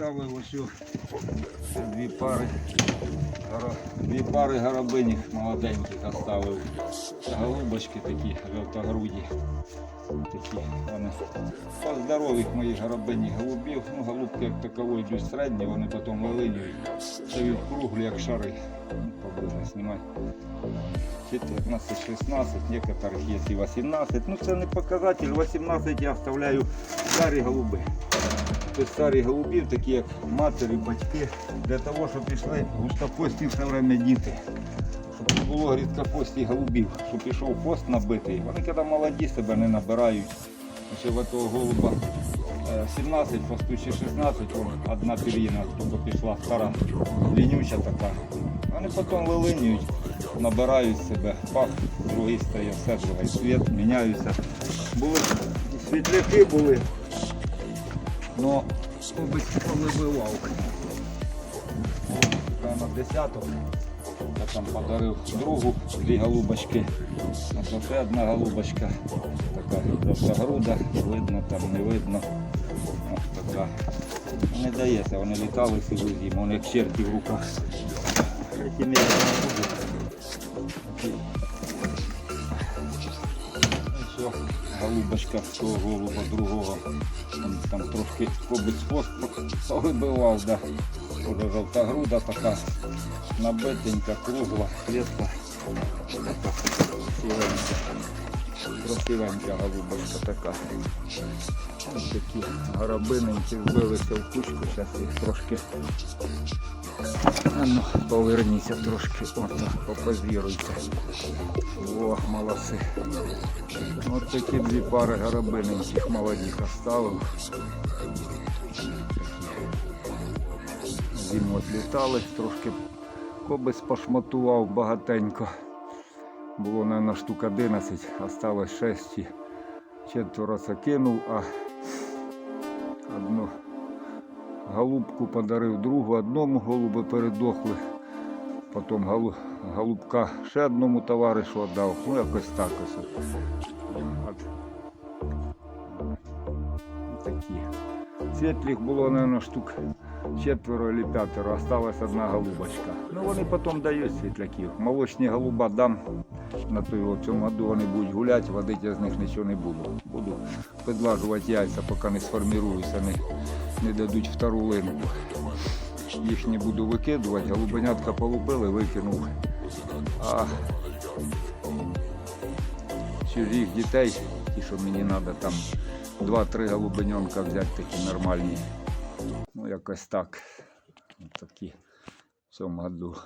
Оставив ось о дві пари. Дві пари горобинів молоденьких оставив. Голубочки такі, жовтогруді. Такі вони по здорових моїх горобині голубів. Ну, голубки як такової йдуть середні, вони потім вилинюють. Стають круглі, як шари. Ну, поближе знімай. 14, 16, некоторых есть и 18. Ну це не показатель. 18 я оставляю старі голуби. Тобто старі голубів, такі як матері, батьки, для того, щоб пішли густопості все время діти. Щоб не було рідкопості голубів, щоб пішов пост набитий. Вони коли молоді себе не набирають. Ще в того голуба е, 17 постучі 16, вон одна пір'їна тупо пішла стара, лінюча така. Вони потім вилинюють, набирають себе, пах, другий стає, все другий світ, міняються. Були світляки були, но хтось повибивав. На десяток. Я там подарив другу дві голубочки. А то одна голубочка. Така жовтогруда, видно там, не видно. Ось така. Не дається, вони літали цілу зиму, вони як черті в руках. М'ясо не будуть. Голубочка того голуба другого. Там, там трошки кобець хвост повибивав, да. Тоже жовта груда така набитенька, кругла, клетка. Красивенька. Голубочка така. Ось такі горобиненькі вбилися в кучку, зараз їх трошки. А ну, поверніться трошки, от, попозіруйте. О, молодці. Ось такі дві пари горобиненьких молодих оставив. Зиму відлітали, трошки кобець пошматував багатенько. Було, мабуть, штук 11, осталось 6. і Четверо закинув, а одну голубку подарив другу, одному голуби передохли. Потім голубка ще одному товаришу віддав. Ну, якось так ось. Такі. Світлих було, мабуть, штук четверо або п'ятеро, осталась одна голубочка. Ну вони потім дають світляків. Молочні голуба дам на той цьому году вони будуть гуляти, водити я з них нічого не буду. Буду підлажувати яйця, поки не сформіруються, не, не дадуть втору линку. Їх не буду викидувати, голубенятка полупили, викинув. А чужих дітей, ті, що мені треба там два-три голубеньонка взяти такі нормальні. Ну, якось так. Такі в цьому году.